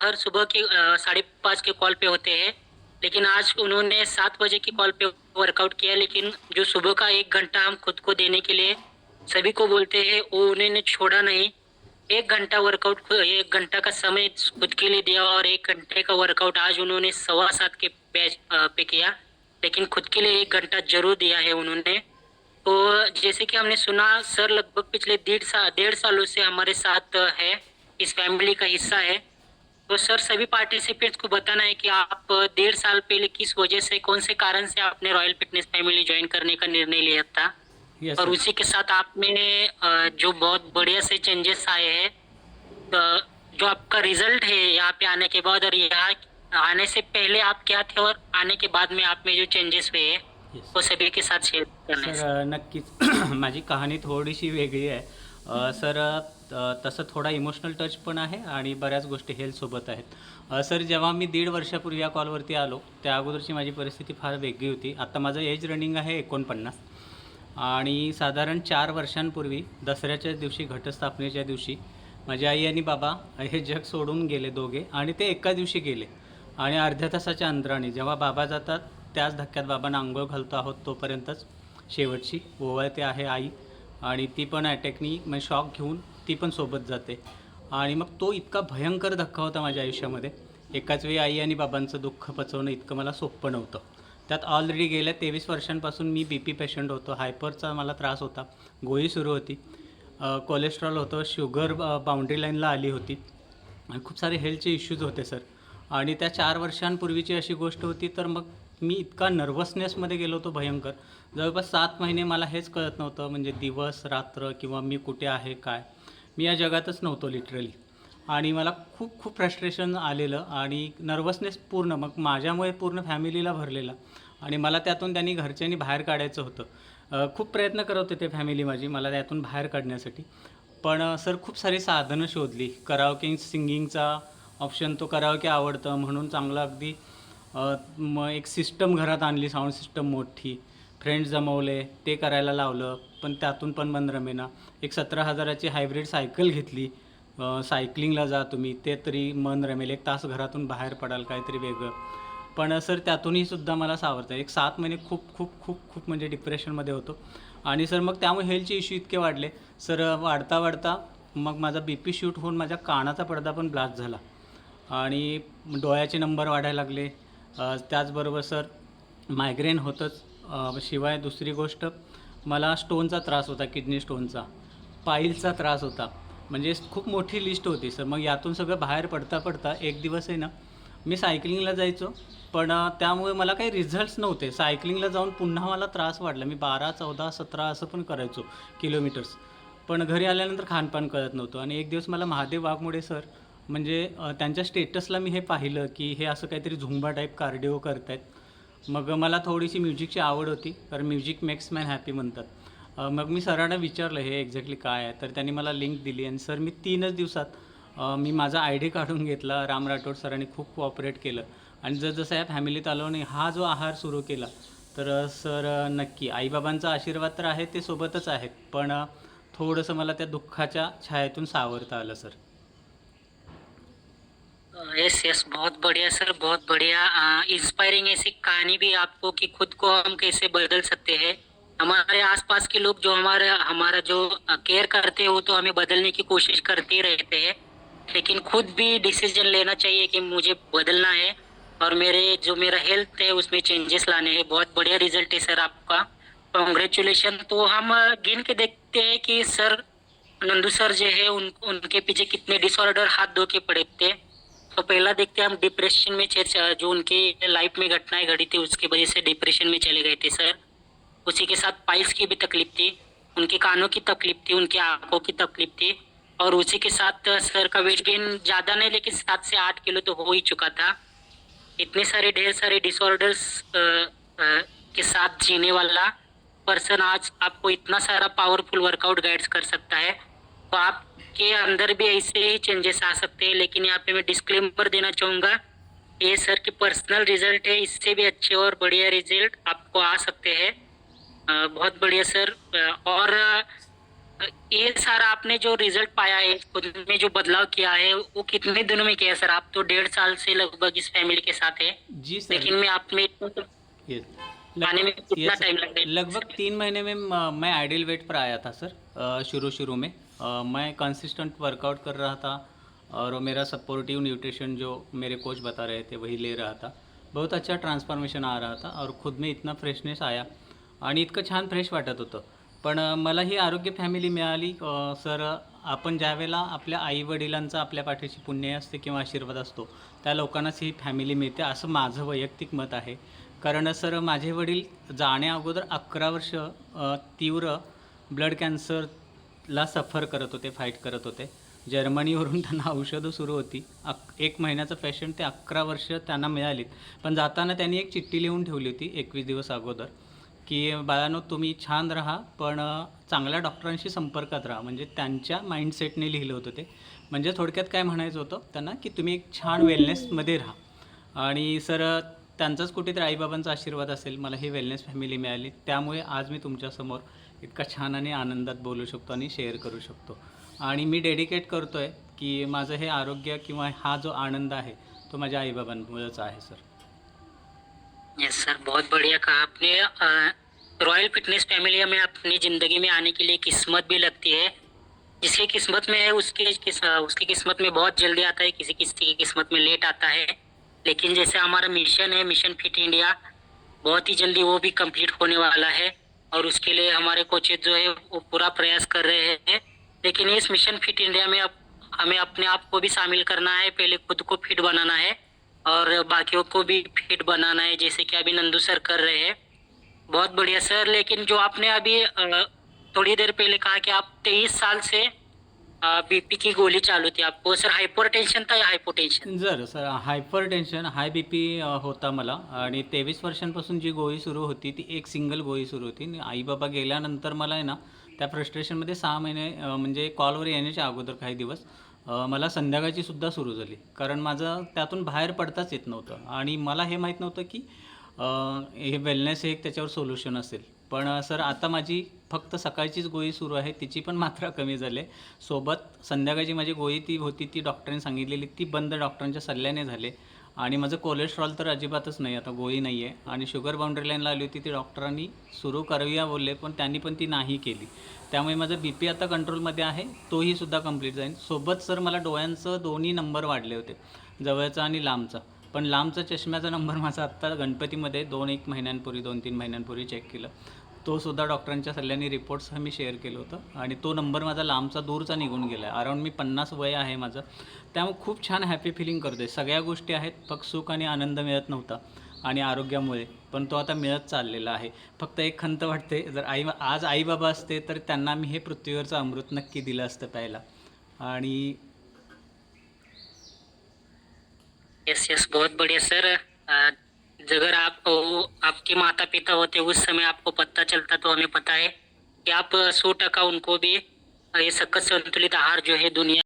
हर सुबह के साढ़े पाँच के कॉल पे होते हैं। लेकिन आज उन्होंने सात बजे की कॉल पे वर्कआउट किया, लेकिन जो सुबह का एक घंटा हम खुद को देने के लिए सभी को बोलते हैं, वो उन्होंने छोड़ा नहीं। एक घंटा वर्कआउट, एक घंटा का समय खुद के लिए दिया और एक घंटे का वर्कआउट आज उन्होंने सवा सात के बैच पे किया। लेकिन खुद के लिए एक घंटा ज़रूर दिया है उन्होंने। तो जैसे कि हमने सुना, सर लगभग पिछले डेढ़ साल डेढ़ सालों से हमारे साथ है, इस फैमिली का हिस्सा है। तो सर सभी पार्टिसिपेंट्स को बताना है कि आप डेढ़ साल पहले किस वजह से कौन से कारण से आपने रॉयल फिटनेस फैमिली ज्वाइन करने का निर्णय लिया था? यस और उसी के साथ आप में जो बहुत बढ़िया से चेंजेस आए हैं तो जो आपका रिजल्ट है यहाँ पे आने के बाद और यहाँ आने से पहले आप क्या थे और आने के बाद में आप में जो चेंजेस हुए हैं वो सभी के साथ शेअर करना है नक्कीच माझी कहाणी थोडीशी वेगळी आहे. सर तसं थोडा इमोशनल टच पण आहे आणि बऱ्याच गोष्टी हेल्थसोबत आहेत. सर जेव्हा मी दीड वर्षापूर्वी या कॉलवरती आलो त्या अगोदरची माझी परिस्थिती फार वेगळी होती. आत्ता माझं एज रनिंग आहे एकोणपन्नास. आणि साधारण चार वर्षांपूर्वी दसऱ्याच्या दिवशी घटस्थापनेच्या दिवशी माझी आई आणि बाबा हे जग सोडून गेले दोघे आणि ते एका दिवशी गेले. आणि अर्ध्या तासाच्या अंतराने जेव्हा बाबा जातात त्याच धक्क्यात बाबांना आंघोळ घालतो आहोत तोपर्यंतच शेवटची ओवाळते आहे आई. आणि ती पण अटॅकनी म्हणजे शॉक घेऊन ती पण सोबत जाते. आणि मग तो इतका भयंकर धक्का होता माझ्या आयुष्यामध्ये. एकाच वेळी आई आणि बाबांचं दुःख पचवणं इतकं मला सोपं नव्हतं. त्यात ऑलरेडी गेल्या तेवीस वर्षांपासून मी बी पी पेशंट होतो. हायपरचा मला त्रास होता. गोळी सुरू होती. कोलेस्ट्रॉल होतं. शुगर बाउंड्री लाईनला आली होती. आणि खूप सारे हेल्थचे इश्यूज होते सर आणि त्या चार वर्षांपूर्वीची अशी गोष्ट होती तर मग मी इतका नर्वसनेसमध्ये गेलो होतो भयंकर. जवळपास सात महिने मला हेच कळत नव्हतं म्हणजे दिवस रात्र किंवा मी कुठे आहे काय. मी या जगातच नव्हतो लिटरली आणि मला खूप खूप फ्रस्ट्रेशन आलेलं आणि नर्वसनेस पूर्ण मग माझ्यामुळे पूर्ण फॅमिलीला भरलेला. आणि मला त्यातून त्यांनी घरच्यांनी बाहेर काढायचं होतं. खूप प्रयत्न करत होते फॅमिली माझी मला त्यातून बाहेर काढण्यासाठी. पण सर खूप सारी साधनं शोधली. करावके सिंगिंगचा ऑप्शन तो करावके आवडतं म्हणून चांगलं अगदी मग एक सिस्टम घरात आणली साऊंड सिस्टम मोठी. फ्रेंड्स जमवले ते करायला लावलं पण त्यातून पण बंद रमेना. एक सतरा हजाराची हायब्रिड सायकल घेतली. सायकलिंगला जा तुम्ही ते तरी मन रमेल. एक तास घरातून बाहेर पडाल काहीतरी वेगळं. पण सर त्यातूनही सुद्धा मला सावरतं. एक सात महिने खूप खूप खूप खूप म्हणजे डिप्रेशनमध्ये होतो. आणि सर मग त्यामुळे हेल्थचे इश्यू इतके वाढले. सर वाढता वाढता मग माझा बी पी शूट होऊन माझ्या कानाचा पडदा पण ब्लास्ट झाला. आणि डोळ्याचे नंबर वाढायला लागले. त्याचबरोबर सर मायग्रेन होतंच. शिवाय दुसरी गोष्ट मला स्टोनचा त्रास होता किडनी स्टोनचा पाईलचा त्रास होता. म्हणजे खूप मोठी लिस्ट होती सर. मग यातून सगळं बाहेर पडता पडता एक दिवस आहे ना मी सायकलिंगला जायचो. पण त्यामुळे मला काही रिझल्ट्स नव्हते. सायकलिंगला जाऊन पुन्हा मला त्रास वाढला. मी बारा चौदा सतरा असं पण करायचो किलोमीटर्स पण घरी आल्यानंतर खानपान कळत नव्हतं. आणि एक दिवस मला महादेव वाघमोडे सर म्हणजे त्यांच्या स्टेटसला मी हे पाहिलं की हे असं काहीतरी झुंबा टाईप कार्डिओ करतायत. मग मला थोडीशी म्युझिकची आवड होती कारण म्युझिक मेक्स मॅन हॅपी म्हणतात. मग मी सरांना विचारलं हे एक्झॅक्टली काय आहे? तर त्यांनी मला लिंक दिली आणि सर मी तीनच दिवसात मी माझा आय डी काढून घेतला राम राठोड सरांनी खूप कोऑपरेट केलं. आणि जसजसं या फॅमिलीत आलो आणि हा जो आहार सुरू केला तर सर नक्की आईबाबांचा आशीर्वाद तर आहे ते सोबतच आहेत पण थोडंसं मला त्या दुःखाच्या छायेतून सावरता आलं सर. यस यस बहुत बढ़िया सर बहुत बढ़िया। इंस्पायरिंग ऐसी कहानी भी आपको कि खुद को हम कैसे बदल सकते हैं। हमारे आसपास के लोग जो हमारे, हमारा जो केयर करते हैं तो हमें बदलने की कोशिश करते रहते हैं। लेकिन खुद भी डिसीज़न लेना चाहिए कि मुझे बदलना है और मेरे, जो मेरा हेल्थ है, उसमें चेंजेस लाने हैं। बहुत बढ़िया रिज़ल्ट है सर आपका। कॉन्ग्रेचुलेशन तो हम गिन के देखते हैं कि सर नंदू सर जो है, उन, उनके पीछे कितने डिसऑर्डर हाथ धो के पड़े थे तो पहला देखते हैं हम डिप्रेशन में चे- जो उनके लाइफ में घटनाएँ घटी थी, उसकी वजह से डिप्रेशन में चले गए थे सर उसी के साथ पाइल्स की भी तकलीफ़ थी, उनके कानों की तकलीफ़ थी, उनकी आँखों की तकलीफ़ थी, और उसी के साथ सर का वेट गेन ज़्यादा नहीं, लेकिन सात से आठ किलो तो हो ही चुका था। इतने सारे ढेर सारे डिसऑर्डर्स के साथ जीने वाला पर्सन आज आपको इतना सारा पावरफुल वर्कआउट गाइड्स कर सकता है। तो आपके अंदर भी ऐसे ही चेंजेस आ सकते हैं लेकिन यहाँ पे मैं डिस्क्लेमर देना चाहूँगा ये सर की पर्सनल रिज़ल्ट है इससे भी अच्छे और बढ़िया रिज़ल्ट आपको आ सकते हैं। बहुत बढ़िया सर और ये सारा आपने जो रिज़ल्ट पाया है खुद में जो बदलाव किया है वो कितने दिनों में किया सर आप तो डेढ़ साल से लगभग इस फैमिली के साथ है। जी सर लेकिन मैं आप में आने में कितना टाइम लगभग तीन महीने में मैं आइडियल वेट पर आया था सर शुरू शुरू में। मैं कंसिस्टेंट वर्कआउट कर रहा था और मेरा सपोर्टिव न्यूट्रिशन जो मेरे कोच बता रहे थे वही ले रहा था। बहुत अच्छा ट्रान्सफॉर्मेशन आ रहा था और खुद में इतना फ्रेशनेस आया आणि इतकं छान फ्रेश वाटत होतं. पण मला ही आरोग्य फॅमिली मिळाली. सर आपण ज्यावेळेला आपल्या आईवडिलांचा आपल्या पाठीशी पुण्य असते किंवा आशीर्वाद असतो त्या लोकांनाच ही फॅमिली मिळते असं माझं वैयक्तिक मत आहे. कारण सर माझे वडील जाण्या अगोदर अकरा वर्ष तीव्र ब्लड कॅन्सर ला सफर करत होते फाईट करत होते. जर्मनीवरून त्यांना औषधं सुरू होती. अक एक महिन्याचं पेशंट ते अकरा वर्ष त्यांना मिळालीत. पण जाताना त्यांनी एक चिठ्ठी लिहून ठेवली होती एकवीस दिवस अगोदर की बाळांनो तुम्ही छान राहा पण चांगल्या डॉक्टरांशी संपर्कात राहा. म्हणजे त्यांच्या माइंडसेटने लिहिलं होतं ते. म्हणजे थोडक्यात काय म्हणायचं होतं त्यांना की तुम्ही एक छान वेलनेसमध्ये राहा. आणि सर त्यांचाच कुठेतरी आईबाबांचा आशीर्वाद असेल मला ही वेलनेस फॅमिली मिळाली. त्यामुळे आज मी तुमच्यासमोर इतका छान आणि आनंदात बोलू शकतो आणि शेअर करू शकतो. आणि मी डेडिकेट करतो आहे की माझं हे आरोग्य किंवा हा जो आनंद आहे तो माझ्या आईबाबांमुळेच आहे सर यस सर बहुत बढ़िया कहा आपने. रॉयल फिटनेस फैमिली में अपनी ज़िंदगी में आने के लिए किस्मत भी लगती है। जिसकी किस्मत में है उसकी किस, उसकी किस्मत में बहुत जल्दी आता है किसी किसी की किस्मत में लेट आता है। लेकिन जैसे हमारा मिशन है मिशन फिट इंडिया बहुत ही जल्दी वो भी कंप्लीट होने वाला है। और उसके लिए हमारे कोचेज जो है, वो पूरा प्रयास कर रहे हैं। लेकिन इस मिशन फिट इंडिया में अब हमें अपने आप को भी शामिल करना है, पहले खुद को फिट बनाना है और बाकियों को भी फिट बनाना है, जैसे कि अभी नंदू सर कर रहे हैं। बहुत बढ़िया, सर। लेकिन जो आपने अभी थोड़ी देर पहले कहा कि आप तेईस साल से बीपी की गोली चालू थी आपको हो, सर हायपर टेंशन था या हाइपोटेंशन जर sir hypertension high B P होता मला. आणि तेवीस वर्षांपासून जी गोळी सुरू होती ती एक सिंगल गोळी सुरू होती. आणि आईबाबा गेल्यानंतर मला आहे ना त्या फ्रस्ट्रेशनमध्ये सहा महिने म्हणजे कॉलवर येण्याच्या अगोदर काही दिवस मला संध्याकाळची सुद्धा सुरू झाली. कारण माझं त्यातून बाहेर पडताच येत नव्हतं. आणि मला हे माहीत नव्हतं की हे वेलनेस हे एक त्याच्यावर सोल्युशन असेल. पण सर आता माझी फक्त सकाळचीच गोळी सुरू आहे. तिची पण मात्रा कमी झाली. आहे. सोबत संध्याकाळची माझी गोळी ती होती ती डॉक्टरांनी सांगितलेली. ती बंद डॉक्टरांच्या सल्ल्याने झाले. आणि माझं कोलेस्ट्रॉल तर अजिबातच नाही आता गोळी नाही आहे आणि शुगर बाउंड्री लाईनला आली होती ती डॉक्टरांनी सुरू करूया बोलले पण त्यांनी पण ती नाही केली. त्यामुळे माझं बी पी आता कंट्रोलमध्ये आहे तोही सुद्धा कंप्लीट जाईल. सोबत सर मला डोळ्यांचं दोन्ही नंबर वाढले होते जवळचा आणि लांबचा. पण लांबचा चष्म्याचा नंबर माझा आत्ता गणपतीमध्ये दोन एक महिन्यांपूर्वी दोन तीन महिन्यांपूर्वी चेक केलं. तो सुद्धा डॉक्टरांच्या सल्ल्याने रिपोर्ट्स मी शेअर केलं होतं. आणि तो नंबर माझा लांबचा दूरचा निघून गेला आहे अराऊंड मी पन्नास वय आहे माझं. त्यामुळे खूप छान हॅपी फिलिंग करतो आहे सगळ्या गोष्टी आहेत फक्त सुख आणि आनंद मिळत नव्हता. आणि आरोग्यामुळे. पण तो आता मिळत चाललेला आहे. फक्त एक खंत वाटते जर आई आज आईबाबा असते तर त्यांना मी हे पृथ्वीवरचं अमृत नक्की दिलं असतं प्यायला. आणि येस येस बहुत बढ़िया सर अगर आप आपके माता पिता होते उस समय आपको पता चलता तो हमें पता है कि आप सौ टका उनको भी ये सकत संतुलित आहार जो है दुनिया